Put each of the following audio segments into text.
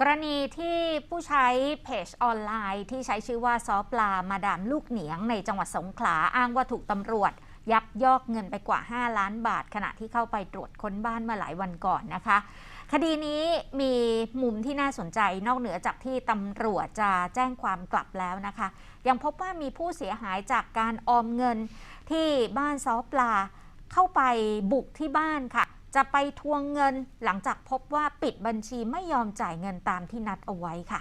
กรณีที่ผู้ใช้เพจออนไลน์ที่ใช้ชื่อว่าซอปลามาดามลูกเหนียงในจังหวัดสงขลาอ้างว่าถูกตำรวจ ยักยอกเงินไปกว่า 5 ล้านบาท ขณะที่เข้าไปตรวจค้นบ้านเมื่อหลายวันก่อนนะคะ คดีนี้มีมุมที่น่าสนใจนอกเหนือจากที่ตำรวจจะแจ้งความกลับแล้วนะคะ ยังพบว่ามีผู้เสียหายจากการออมเงินที่บ้านซอปลาเข้าไปบุกที่บ้านค่ะ จะไปทวงเงินหลังจากพบว่าปิดบัญชีไม่ยอมจ่ายเงินตามที่นัดเอาไว้ค่ะ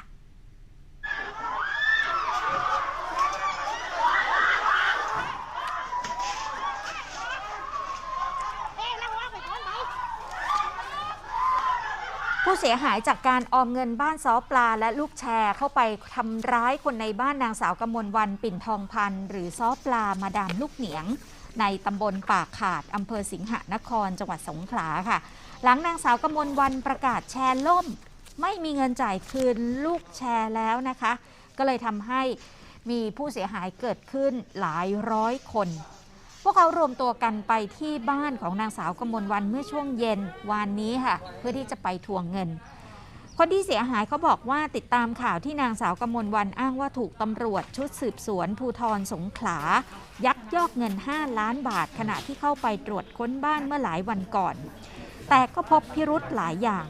ผู้เสียหายจากการออมเงินบ้านซอปลาและลูกแชร์เข้าไปทำร้ายคนในบ้านนางสาวกมลวันปิ่นทองพันธ์หรือซอปลามาดามลูกเหนียง ในตำบลปากขาดอำเภอสิงหนคร จังหวัดสงขลาค่ะ หลังนางสาวกมลวันประกาศแชร์ล่ม ไม่มีเงินจ่ายคืนลูกแชร์แล้วนะคะ ก็เลยทำให้มีผู้เสียหายเกิดขึ้นหลายร้อยคน วกเขารวมตัวกันไปที่บ้านของนางสาวกมลวันเมื่อช่วงเย็นวานนี้ค่ะ เพื่อที่จะไปทวงเงิน คนที่เสียหายเขาบอกว่าติดตามข่าวที่นางสาวกมลวันอ้างว่าถูกตำรวจชุดสืบสวนภูทรสงขลา ยักยอกเงิน 5 ล้านบาทขณะที่เข้าไปตรวจค้นบ้านเมื่อหลายวันก่อน แต่ก็พบพิรุธหลายอย่าง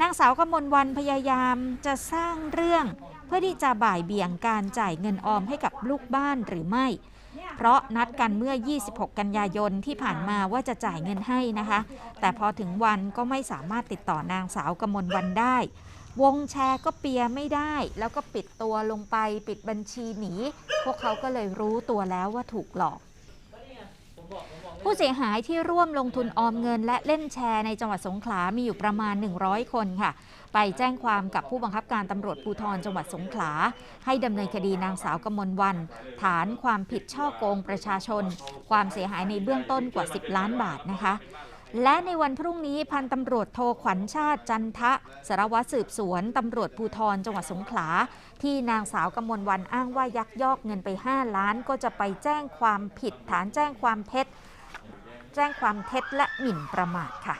นางสาวกมลวันพยายามจะสร้างเรื่อง เพื่อที่จะบ่ายเบี่ยงการจ่ายเงินออมให้กับลูกบ้านหรือไม่ เพราะนัดกันเมื่อ 26 กันยายนที่ผ่านมาว่าจะจ่ายเงินให้นะคะ แต่พอถึงวันก็ไม่สามารถติดต่อนางสาวกมลวันได้ วงแชร์ก็เปียไม่ได้ แล้วก็ปิดตัวลงไปปิดบัญชีหนี พวกเขาก็เลยรู้ตัวแล้วว่าถูกหลอก ผู้เสียหายที่ร่วมลงทุนออมเงิน และเล่นแชร์ในจังหวัดสงขลา มีอยู่ประมาณ 100 คนค่ะ ไปแจ้งความกับผู้บังคับการตำรวจภูธรจังหวัดสงขลา ให้ดำเนินคดีนางสาวกมลวัน ฐานความผิดช่อโกงประชาชน ความเสียหายในเบื้องต้นกว่า 10 ล้านบาทนะคะและในวันพรุ่งนี้พันตำรวจโทขวัญชาติจันทะสารวัตรสืบสวนตำรวจภูธรจังหวัดสงขลา ที่นางสาวกมลวันอ้างว่ายักยอกเงินไป 5 ล้านก็จะไปแจ้งความผิดฐานแจ้งความเท็จ แจ้งความเท็จและหมิ่นประมาทค่ะ